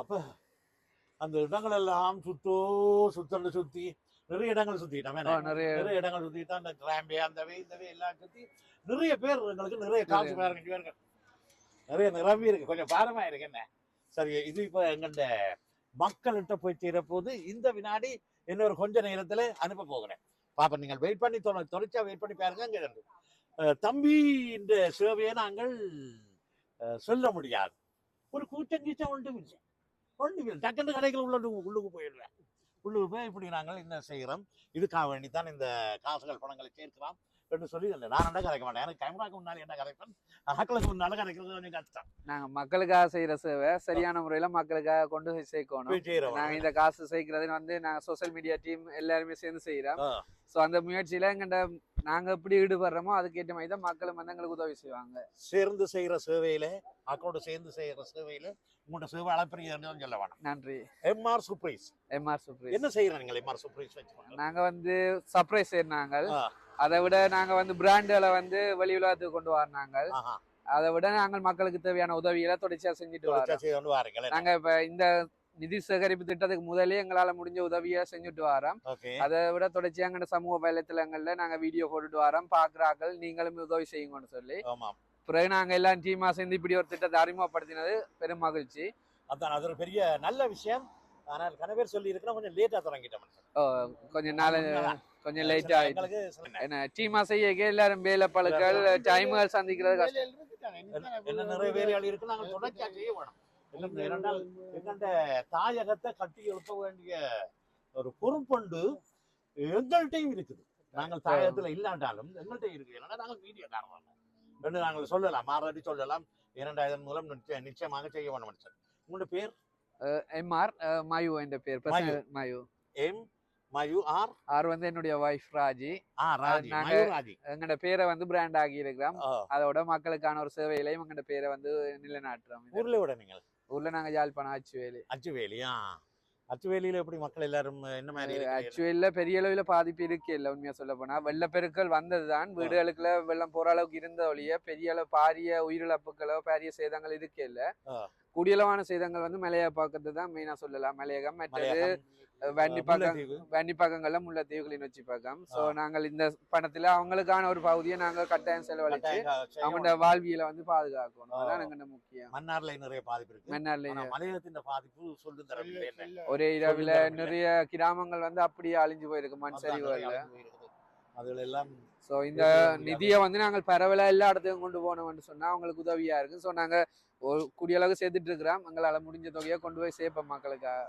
அப்ப அந்த இடங்கள் எல்லாம் சுத்தோ சுத்தண்டு சுத்தி நிறைய இடங்கள் என்ன? நிறைய நிறைய இடங்கள் சுத்திட்டோம் அந்த கிராம்பே அந்த வே இந்த வே எல்லாம் சுத்தி நிறைய பேர் எங்களுக்கு நிறைய காசு பாருங்க இங்க பாருங்க நிறைய நிரம்பி இருக்கு. கொஞ்சம் பாரமா இருக்கு என்ன? சரி இது இப்ப எங்கள்ட மக்கள்கிட்ட போய் சேரப்போது இந்த வினாடி இன்னொரு கொஞ்ச நேரத்துல அனுப்ப போகிறேன். பாப்பா நீங்கள் வெயிட் பண்ணி தொலைச்சா வெயிட் பண்ணி பாருங்க அங்க தம்பி இந்த சேவையை நாங்கள் சொல்ல முடியாது. ஒரு கூச்சம் கீச்சம் ஒன்றும் இல்லை. ஒன்றும் இல்லை. டக்குன்னு கடைகள் உள்ள உள்ளுக்கு போயிடுறேன் உள்ளுக்கு போய் இப்படி நாங்கள் என்ன செய்கிறோம்? இதுக்காக வேண்டி தான் இந்த காசுகள் பணங்களை சேர்க்கிறோம் என்று சொல்லி இல்லை. நான் என்ன கதைக்க மாட்டேன்? எனக்கு கேமராக்கு முன்னாடி என்ன கதைப்பேன்? ஆக்களுக்கு முன்னால கதைக்கிறது கொஞ்சம் கஷ்டம். நாங்க மக்களுக்காக செய்யற சேவை சரியான முறையில மக்களுக்காக கொண்டு போய் சேர்க்கணும். போய் செய்கிறோம் நாங்க இந்த காசு சேர்க்கறது வந்து நாங்க சோஷியல் மீடியா டீம் எல்லாருமே சேர்ந்து செய்யறோம் ஆ. சோ அந்த முயற்சியில எங்கிட்ட நாங்க எப்படி ஈடுபடுறோமோ அதுக்கேற்ற மாதிரி தான் மக்களும் வந்து எங்களுக்கு உதவி செய்வாங்க. சேர்ந்து செய்கிற சேவையில மக்களோட சேர்ந்து செய்கிற சேவையில உங்களோட சேவை அளப்பரியன்னு சொல்ல வேணாம். நன்றி. எம்ஆர் சர்ப்ரைஸ் எம்ஆர் சுப்ரீஸ் என்ன செய்யறோம் நீங்கள் எம்ஆர் சர்ப்ரைஸ் வச்சு நாங்க வந்து சர்ப்ரைஸ் செய்யறாங்க. அதை விட நாங்க வந்து பிராண்டுகளை வந்து வெளி உலகத்துக்கு கொண்டு வரணாங்க அதை விட நாங்கள் மக்களுக்கு தேவையான உதவிகளை தொடர்ச்சியா செஞ்சுட்டு வரோம் நாங்க இப்ப இந்த நிதி சேகரிப்பு திட்டத்துக்கு முதலே எங்களால முடிஞ்ச உதவியை செஞ்சுட்டு வரோம் அதை விட தொடர்ச்சியா எங்க சமூக வலைத்தளங்கள்ல நாங்க வீடியோ போட்டுட்டு வரோம் பாக்குறாக்கள் நீங்களும் உதவி செய்யுங்கன்னு சொல்லி ஆமாம் பிறகு நாங்க எல்லாம் டீமா சேர்ந்து இப்படி ஒரு திட்டத்தை அறிமுகப்படுத்தினது பெரும் மகிழ்ச்சி அதான் அது ஒரு பெரிய நல்ல விஷயம் ஆனால் கன பேர் சொல்லி இருக்கிறோம் கொஞ்சம் லேட்டா தொடங்கிட்டோம் ஓ, கொஞ்ச நாள் கொஞ்சம் லேட் ஆயிடுச்சு. என்ன டீமா செய்ய எல்லாரும் வேலை பழுக்கள் டைமுகள் சந்திக்கிறது கஷ்டம் என்ன நிறைய வேலைகள் இருக்கு நாங்க தொடர்ச்சியா செய்ய வேணும் ஏனென்றால் தாயகத்தை கட்டி எழுப்ப வேண்டிய ஒரு பொறுப்புண்டு எங்கள்கிட்டயும் இருக்குது. நாங்கள் தாயகத்துல இல்லாண்டாலும் எங்கள்கிட்ட இருக்கு ஏன்னா நாங்கள் மீடியா காரணம் என்று நாங்கள் சொல்லலாம். மாறாடி சொல்லலாம். இரண்டாயிரம் மூலம் நிச்சய- நிச்சயமாக செய்ய வேணும் மனுஷன். உங்களோட பேர்? எம்ஆர் மயு என்ற பேர். மயு. M மயு R? ஆர் வந்து என்னுடைய ஒய்ஃப் ராஜி. எங்கட பேரை வந்து பிராண்ட் ஆகி இருக்கிறோம் அதோட மக்களுக்கான ஒரு சேவையிலையும் எங்கட பேரை வந்து நிலைநாட்டுறோம். ஊர்ல விட நீங்கள். ஊர்ல நாங்க யாழ்ப்பாணம் அச்சுவேலி அச்சுவேலியா அச்சுவேலியில எப்படி மக்கள் எல்லாரும் என்ன மாதிரி? அச்சுவேலில பெரிய அளவுல பாதிப்பு இருக்கு இல்ல உண்மையா சொல்ல போனா. வெள்ளப்பெருக்கள் வந்ததுதான். வீடுகளுக்குள்ள வெள்ளம் போற அளவுக்கு இருந்த ஒழிய பெரிய அளவு பாரிய உயிரிழப்புகளோ பாரிய சேதங்கள் இருக்கே இல்ல. குடியளவான சேதங்கள் வந்து மலைய பக்கத்து தான் மெயினா சொல்லலாம். மலையகம் மற்றது வன்னிப்பாக்கம். வன்னிப்பாக்கங்கள்ல முல்லைத்தீவு. கிளிநொச்சி பக்கம் சோ நாங்கள் இந்த பணத்துல அவங்களுக்கான ஒரு பகுதியை நாங்க கட்டாயம் செலவழிச்சு அவங்களோட வாழ்வியலை வந்து பாதுகாக்கணும். அதான் முக்கியம். மன்னார்ல நிறைய பாதிப்பு இருக்கு. மன்னார்ல மலையகத்தின் பாதிப்பு சொல்லு ஒரே இரவுல. நிறைய கிராமங்கள் வந்து அப்படியே அழிஞ்சு போயிருக்கு மண் சரிவுகள்ல எல்லாம் சோ இந்த நிதியை வந்து நாங்கள் பரவலா எல்லா இடத்துக்கும் கொண்டு போனோம்னு சொன்னா அவங்களுக்கு உதவியா இருக்கு சோ நாங்க ஒரு கூடிய அளவுக்கு சேர்த்துட்டு இருக்கிறோம். எங்களால முடிஞ்ச தொகையை கொண்டு போய் சேர்ப்போம் மக்களுக்காக.